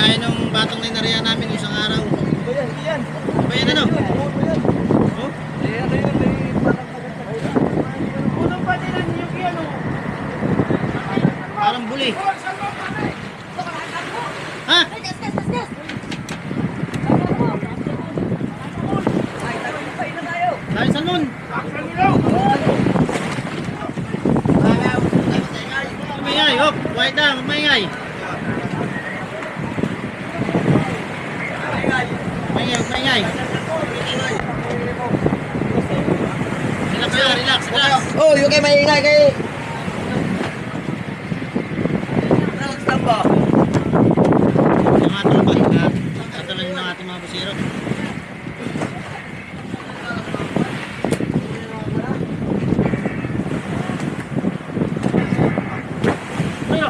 Kagaya nung batong na inarihan namin isang araw. Ba yan ano? Oh? Parang buli. Dahil salmon. Mamingay, hop. White na, mamingay. Mamingay, mamingay. Relax na, relax, Oh, yung kayo maingay kayo. Relax lang ba? Yung mga tropa, ha? Tatala nyo ng ating mga busiro. Ayo!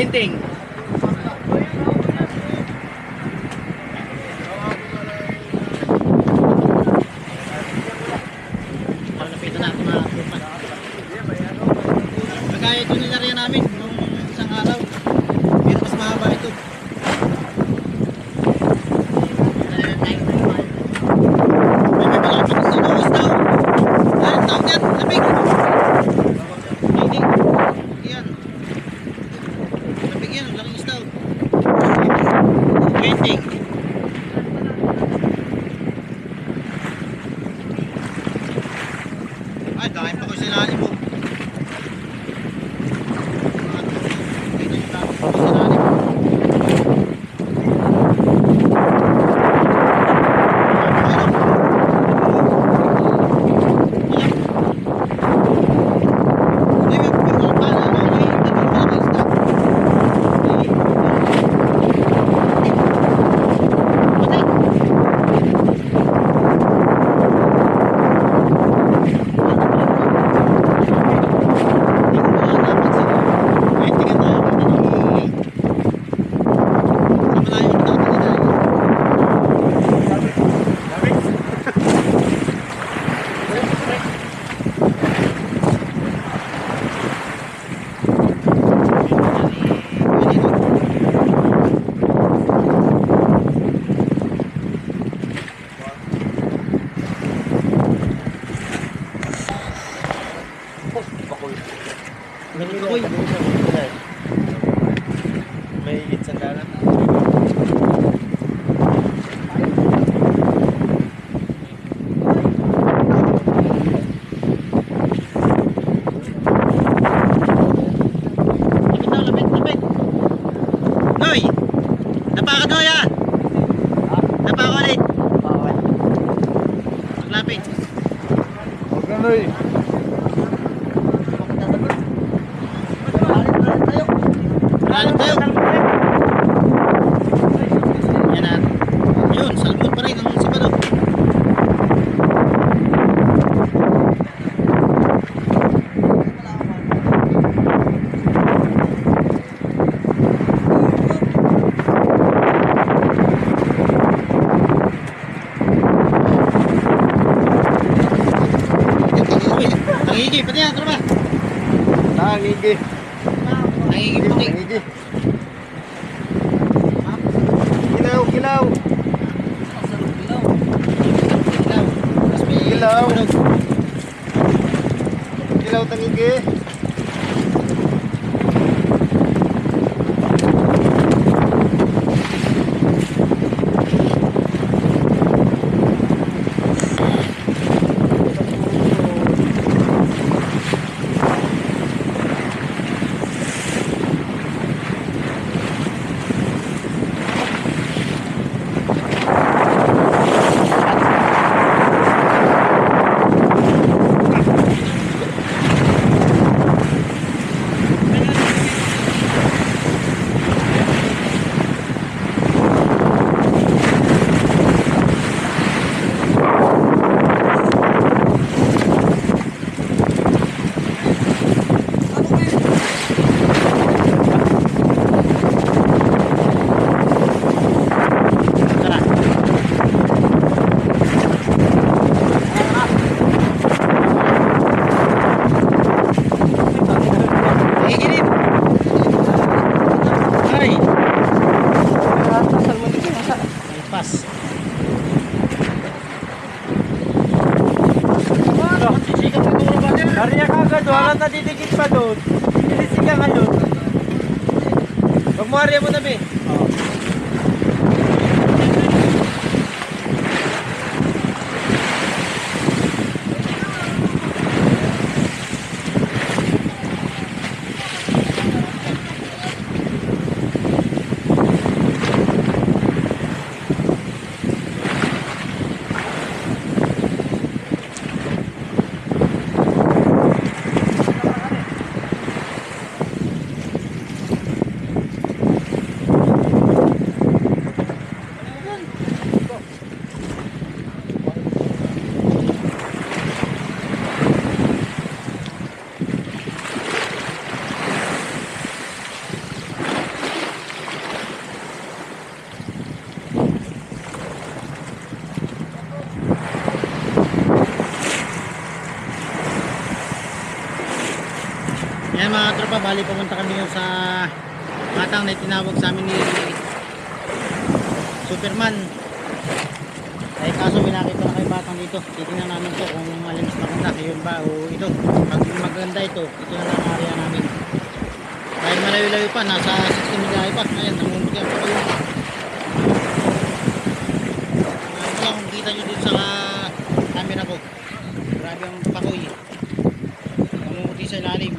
anything. Noy! Napa ka Noy ah! Napa ka ulit. Maglapit. Huwag na Noy. Lalim tayo. Yan na. Yun, salmon pa rin ang sipalo. Uy, Nangigi, pati yan, tropa. Nangigi. Nangigi puti. Nangigi. Kilaw, kilaw. Ilaw. Tapos may Ilaw. tunog. Kilaw tangigi. Pass. Nadidikit pa doon. Inisig ka ngayon. Pag mo na, be. Yan mga tropa, bali pumunta kami ngayon sa matang na tinawag sa amin ni Superman. Ay kaso binakita na kay batang dito. Titingnan namin to kung malinis maganda. Yun ba o ito. Pag maganda ito, ito na lang ang area namin. Dahil malayo-layo pa, nasa 60 milayo pa. Ayan, namumutyan pa kayo. Ano lang kung kita nyo dito sa camera ko. Grabe ang pakoy. Namumuti sa ilalim.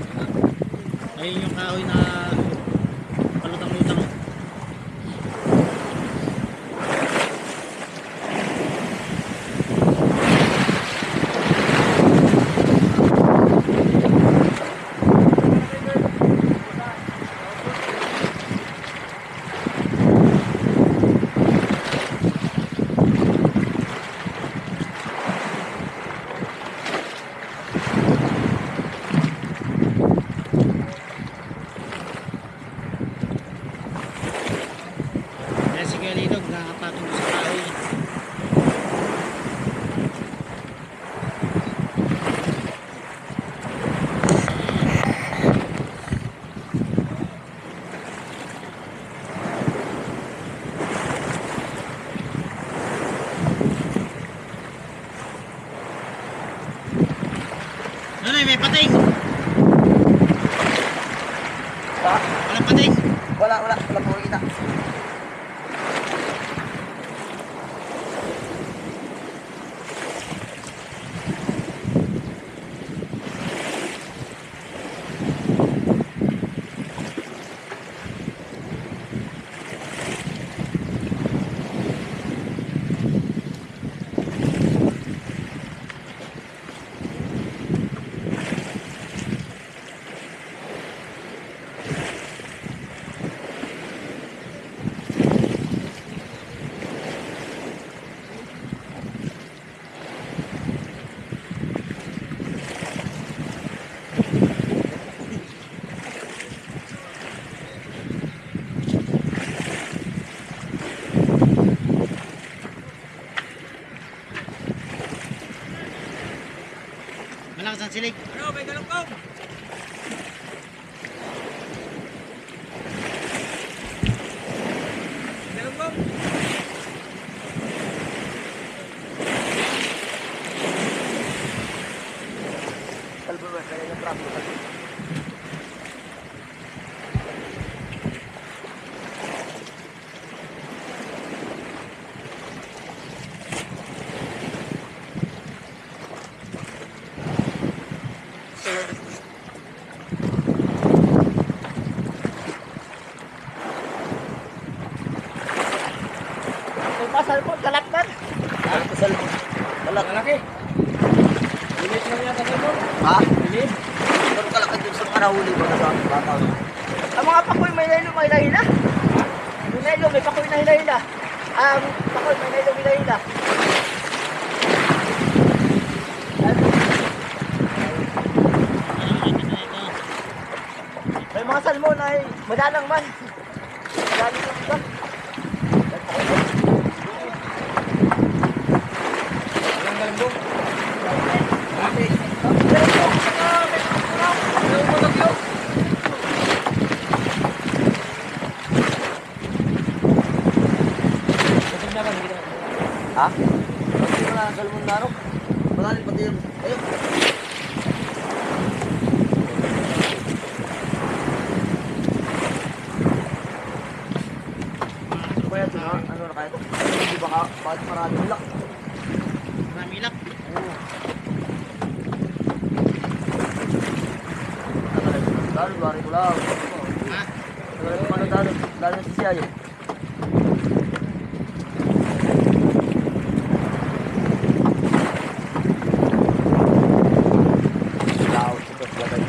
Ayun yung kahoy na palutang-lutang. Kaya nakapatong sa kahoy. Nanay, may pating! Ha? Walang pating! Wala, wala. Wala po kita. Silig. Ano, may galungkong? Galungkong? Kalbo ba? Kaya yung trap. May pasal po, kalat man. Ah, pasal po. Kalat. Malaki. Bilis mo kasi mo. Ha? Bilis. Pero kalakad yung sa mga nahuli ko na sa bata. Ang mga pakoy may nahilo, may nahila. May nahilo, may pakoy na hila-hila. Ang pakoy may nahilo, may nahila. May mga salmon ay madalang man. Madalang lang ba? Ha? Salmon na ano? Malalim pati yung... Ayun. Ano ba yan? Ano, ano na kaya ito? Hindi ba ka? Bakit marami ulak? Marami ilak. Oo. Ha? Dalo, ano, dalo, dalo si siya yun. Lao, ito, lagay.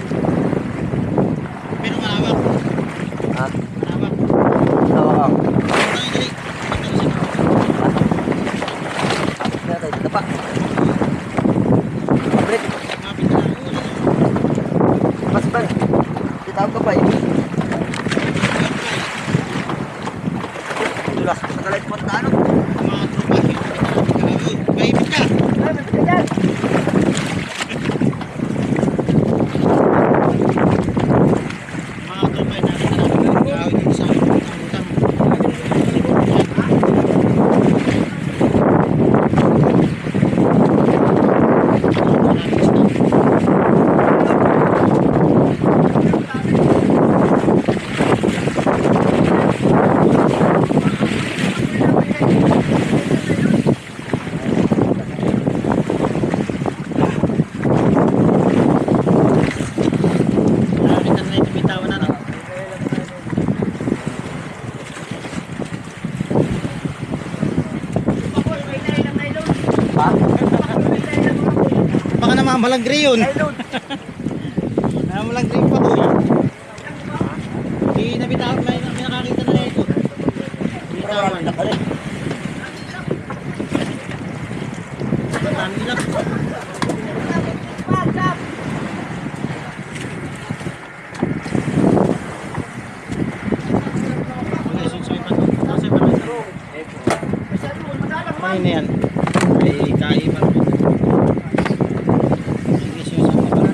Pero malawak. Ha? Malawak. Tawa ka. Dali, dali. Kaya tayo, dito pa. Abrit, Mapit na lang. Oo, mas ba? Ditawag ka pa eh. Dulas, nakalait mo na ano? Mga tropa. Uy, Maipit ka. Ay, may pita dyan. Mga tropa, nakita namin. Gawin dito sa utang. Nakakita na ito, bitawan na lang. Ha? Namamalagri yun. Nylon. Namamalagri pa ko yun. Di nabitawan, may, may nakakita na ito. Bitawan. Nakalit. Marami lang. Okay, sunsoy pa to. Sunsoy pa to. Kanina yan. Ay, kai pa rin. Sige, sunsoy pa to.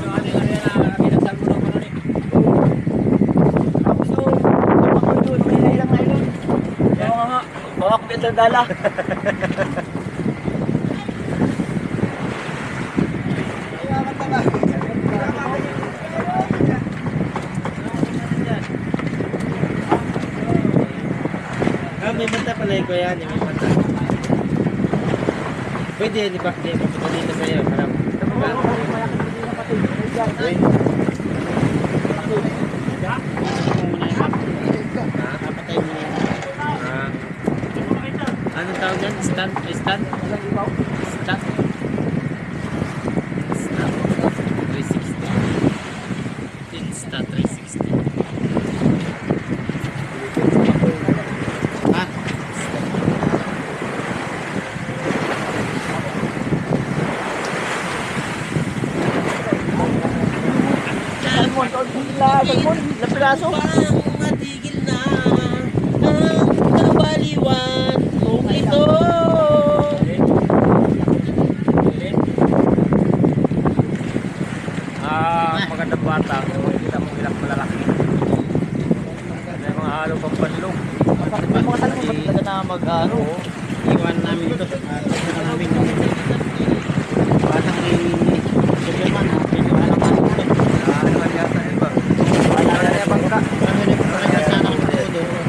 Bawa ko yung dala. Ah, may banta pala yung kuya may banta. Pwede, di ba? Di, papunta dito sa iyo. Harap. Diba? Papatay mo na. Anong tawag yan? Stand? Stand? Stand? Stand. 360. Insta 360. Ha? Ilang piraso. matigil na ang kabaliwan kung ito. Ah, magandang bata. Kita mo ilang malalaki. May mga halo pang panlong. May mga salmon, ba't talaga na mag-ano? Iwan namin ito. At ito namin. Batang ni Superman. ha? Medyo alam namin ito. Ah, ano man yata yun ba? Wala na yan, bangka. Marami rin po rin sana kung ito doon.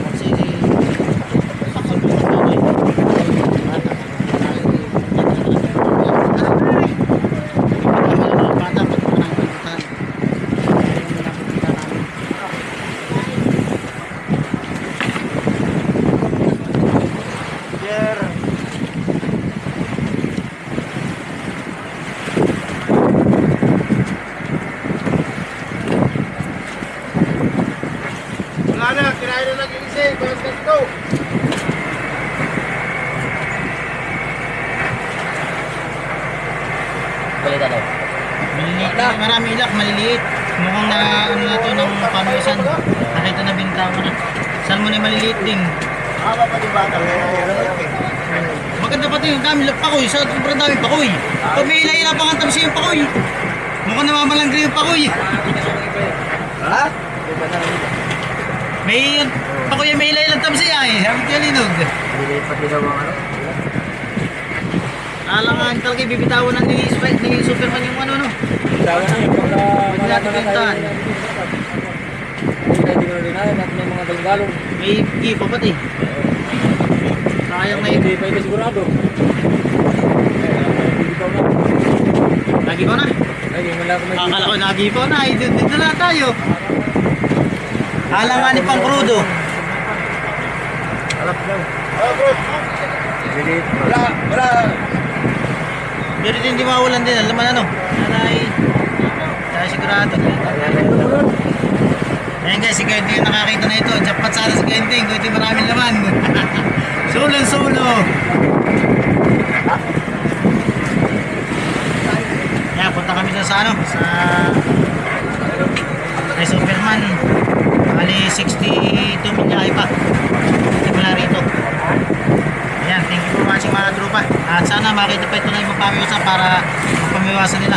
Kasi sakal mo sa tawag. Bata. Bata, ba't mo nang pinuntahan? Ayun mo lang pinunta namin. Jer. Wala na, kinain na nag-iisip. Let's go. Balita daw. Maliliit na, marami ilak, maliliit. Mukhang na, ano na to, ng panuisan. Nakita na bintawa na. Salmon ay maliliit din. Haba pa yung bata. Maganda pati yung dami lang pakoy. Sa sobrang dami pakoy. Pag may ila-ila pang ang yung pakoy. Mukhang namamalangri yung pakoy. Ha? May May, ako yung may ilay lang tamsi ay. Sabi ko linog. Pati daw ang ano. Alangan talaga bibitawan ng ni, ni Superman yung ano no. Tawa na yun. Pagka Hindi natin pinuntahan. Hindi natin pinuntahan. At may mga galong-galong. May gipo pati. Sayang na ito. sigurado. Hindi pa na. Lagi ko na. Hindi mo lang ako Akala ko nagipo na. Ay, dito, na tayo. Alangan ni pang crudo. Alap daw. Hindi. Wala, wala. Pero hindi mawalan din. Alam ano? Nanay. Kaya sigurado. Ayan guys, si Quentin yung nakakita na ito. Jackpot sana si Quentin. Kung ito maraming laman. Sulong sulo. Yan, punta kami sa ano? Sa kay Superman. Bali 62 minyahe pa. Rito. Ayan, thank you for watching mga tropa. At sana makita pa ito na yung magpamiwasan para mapamiwasan nila.